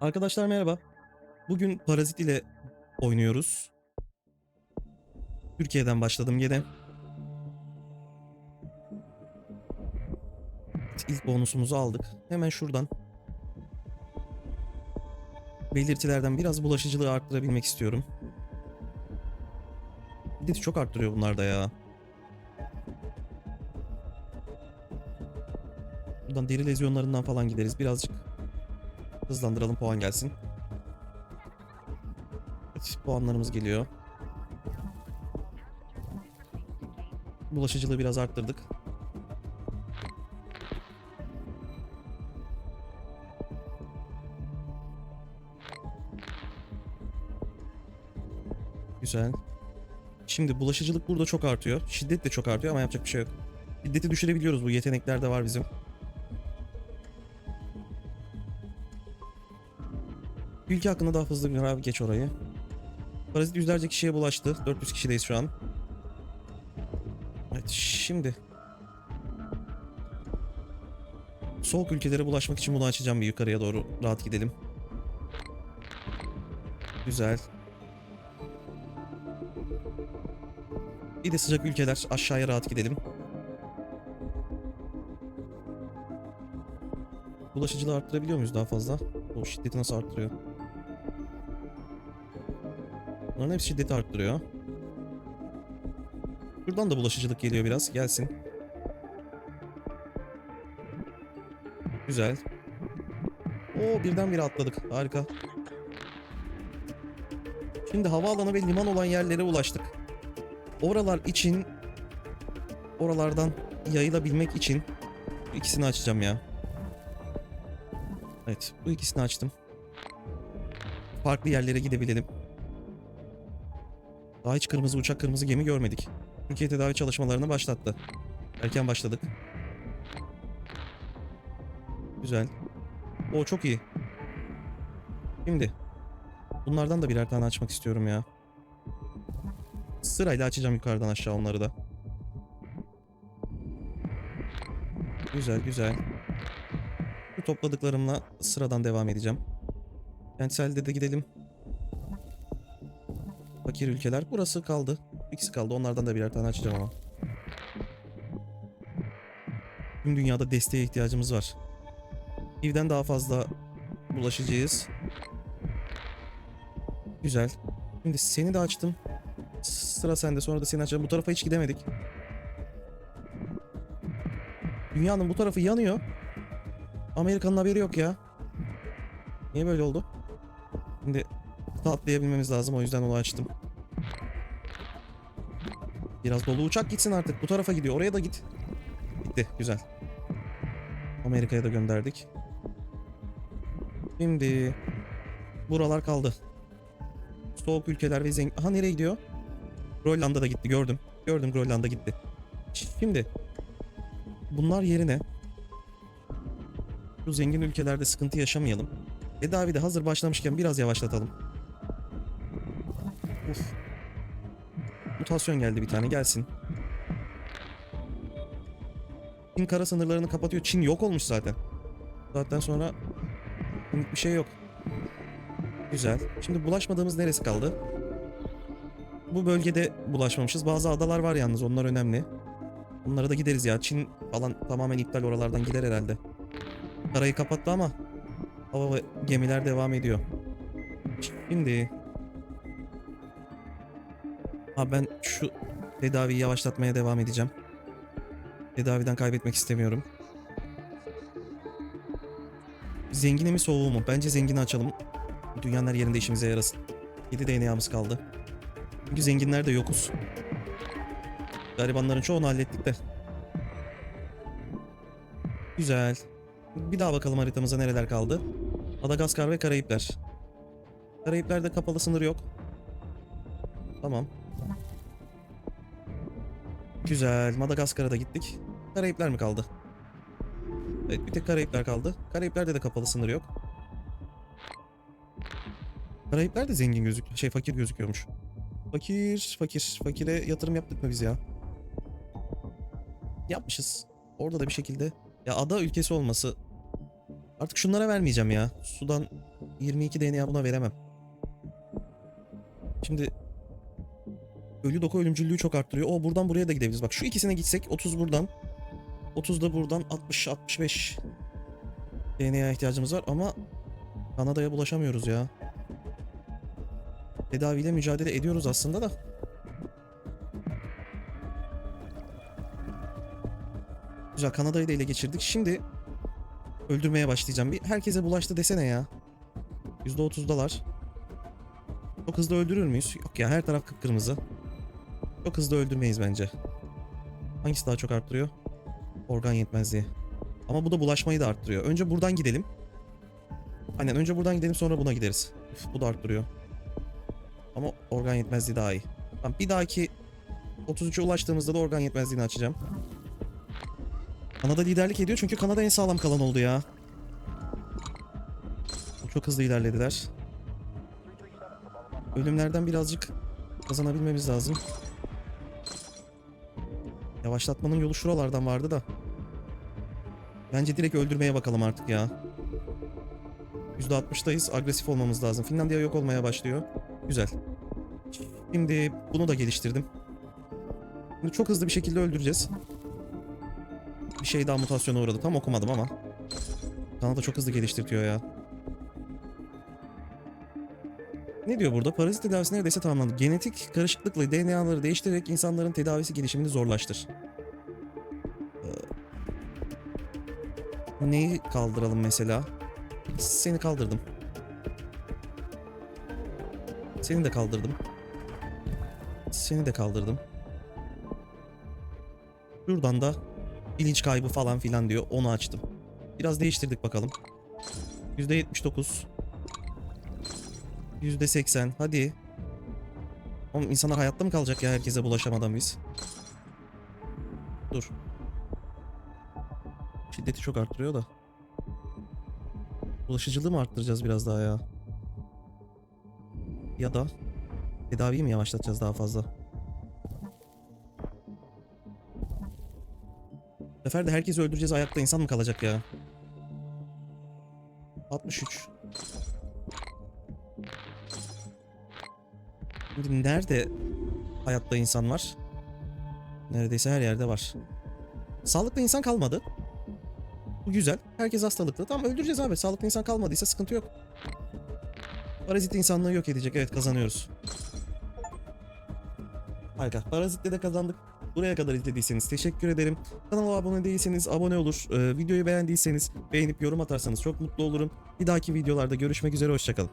Arkadaşlar merhaba. Bugün Parazit ile oynuyoruz. Türkiye'den başladım yine. İlk bonusumuzu aldık. Hemen şuradan. Belirtilerden biraz bulaşıcılığı arttırabilmek istiyorum. Şiddeti çok arttırıyor bunlar da ya. Buradan deri lezyonlarından falan gideriz. Birazcık hızlandıralım puan gelsin. Puanlarımız geliyor. Bulaşıcılığı biraz arttırdık. Güzel. Şimdi bulaşıcılık burada çok artıyor. Şiddet de çok artıyor ama yapacak bir şey yok. Şiddeti düşürebiliyoruz. Bu yetenekler de var bizim. Ülke hakkında daha hızlı bir abi geç orayı. Parazit yüzlerce kişiye bulaştı. 400 kişideyiz şu an. Evet şimdi. Soğuk ülkelere bulaşmak için bunu açacağım bir yukarıya doğru. Rahat gidelim. Güzel. Bir de sıcak ülkeler aşağıya rahat gidelim. Bulaşıcılığı arttırabiliyor muyuz daha fazla? O şiddeti nasıl arttırıyor? Bunların hepsi şiddeti arttırıyor. Şuradan da bulaşıcılık geliyor biraz. Gelsin. Güzel. Oo birdenbire atladık. Harika. Şimdi havaalanı ve liman olan yerlere ulaştık. Oralar için oralardan yayılabilmek için ikisini açacağım ya. Evet, bu ikisini açtım. Farklı yerlere gidebilelim. Daha hiç kırmızı uçak, kırmızı gemi görmedik. Türkiye tedavi çalışmalarını başlattı. Erken başladık. Güzel. O çok iyi. Şimdi bunlardan da birer tane açmak istiyorum ya. Sırayla açacağım yukarıdan aşağı onları da. Güzel güzel. Bu topladıklarımla sıradan devam edeceğim. Kentselde de gidelim. Fakir ülkeler. Burası kaldı. İkisi kaldı. Onlardan da birer tane açacağım ama. Tüm dünyada desteğe ihtiyacımız var. Evden daha fazla bulaşacağız. Güzel. Şimdi seni de açtım. Sıra sende. Sonra da seni açacağım. Bu tarafa hiç gidemedik. Dünyanın bu tarafı yanıyor. Amerika'nın haberi yok ya. Niye böyle oldu? Şimdi atlayabilmemiz lazım. O yüzden onu açtım. Biraz dolu uçak gitsin artık. Bu tarafa gidiyor. Oraya da git. Gitti. Güzel. Amerika'ya da gönderdik. Şimdi buralar kaldı. Soğuk ülkeler ve zengin... Aha nereye gidiyor? Grönland'a da gitti. Gördüm. Gördüm Grönland'a gitti. Şimdi bunlar yerine şu zengin ülkelerde sıkıntı yaşamayalım. Tedavide hazır başlamışken biraz yavaşlatalım. Uf. Mutasyon geldi bir tane gelsin. Çin kara sınırlarını kapatıyor. Çin yok olmuş zaten. Zaten sonra bir şey yok. Güzel. Şimdi bulaşmadığımız neresi kaldı? Bu bölgede bulaşmamışız. Bazı adalar var yalnız onlar önemli. Bunlara da gideriz ya. Çin falan tamamen iptal oralardan gider herhalde. Karayı kapattı ama hava gemiler devam ediyor. Şimdi Ha ben şu tedaviyi yavaşlatmaya devam edeceğim. Tedaviden kaybetmek istemiyorum. Zengine mi soğuğu mu? Bence zengini açalım. Dünyanın her yerinde işimize yarasın. 7 DNA'mız kaldı. Çünkü zenginler de yokuz. Garibanların çoğunu hallettik de. Güzel. Bir daha bakalım haritamıza nereler kaldı. Madagaskar ve Karayipler. Karayipler'de kapalı sınır yok. Tamam. Güzel. Madagaskar'a da gittik. Karayipler mi kaldı? Evet bir tek Karayipler kaldı. Karayipler'de de kapalı sınır yok. Karayipler de zengin gözük şey fakir gözüküyormuş. Fakir, fakir. Fakire yatırım yaptık mı biz ya? Yapmışız. Orada da bir şekilde. Ya ada ülkesi olması. Artık şunlara vermeyeceğim ya. Sudan 22 DNA buna veremem. Şimdi ölü doku ölümcüllüğü çok arttırıyor. O buradan buraya da gidebiliriz. Bak şu ikisine gitsek 30 buradan. 30 da buradan 60 65 DNA'ya ihtiyacımız var ama Kanada'ya bulaşamıyoruz ya. Tedaviyle mücadele ediyoruz aslında da. Güzel Kanada'yı da ele geçirdik. Şimdi öldürmeye başlayacağım. Bir herkese bulaştı desene ya. %30'dalar. Çok hızlı öldürür müyüz? Yok ya her taraf kıpkırmızı. Çok hızlı öldürmeyiz bence. Hangisi daha çok arttırıyor? Organ yetmezliği. Ama bu da bulaşmayı da arttırıyor. Önce buradan gidelim. Aynen önce buradan gidelim sonra buna gideriz. Üf, bu da arttırıyor. Ama organ yetmezliği daha iyi. Tamam, bir dahaki 33'e ulaştığımızda da organ yetmezliğini açacağım. Kanada liderlik ediyor çünkü Kanada en sağlam kalan oldu ya. Çok hızlı ilerlediler. Ölümlerden birazcık kazanabilmemiz lazım. Yavaşlatmanın yolu şuralardan vardı da. Bence direkt öldürmeye bakalım artık ya. %60'dayız. Agresif olmamız lazım. Finlandiya yok olmaya başlıyor. Güzel. Şimdi bunu da geliştirdim. Bunu çok hızlı bir şekilde öldüreceğiz. Bir şey daha mutasyona uğradı. Tam okumadım ama. Kanada çok hızlı geliştirtiyor ya. Ne diyor burada? Parazit tedavisi neredeyse tamamlandı. Genetik karışıklıkla DNA'ları değiştirerek insanların tedavisi gelişimini zorlaştır. Ee, neyi kaldıralım mesela? Seni kaldırdım. Seni de kaldırdım. Seni de kaldırdım. Şuradan da bilinç kaybı falan filan diyor. Onu açtım. Biraz değiştirdik bakalım. %79. %80. Hadi. Oğlum insanlar hayatta mı kalacak ya herkese bulaşamadan biz? Dur. Şiddeti çok arttırıyor da. Bulaşıcılığı mı arttıracağız biraz daha ya? Ya da tedaviyi mi yavaşlatacağız daha fazla? Bu sefer de herkesi öldüreceğiz ayakta insan mı kalacak ya? 63. Şimdi nerede hayatta insan var? Neredeyse her yerde var. Sağlıklı insan kalmadı. Bu güzel. Herkes hastalıklı. Tamam öldüreceğiz abi. Sağlıklı insan kalmadıysa sıkıntı yok. Parazit insanlığı yok edecek. Evet kazanıyoruz. Harika. Parazitle de kazandık. Buraya kadar izlediyseniz teşekkür ederim. Kanala abone değilseniz abone olur. Ee, videoyu beğendiyseniz beğenip yorum atarsanız çok mutlu olurum. Bir dahaki videolarda görüşmek üzere. Hoşçakalın.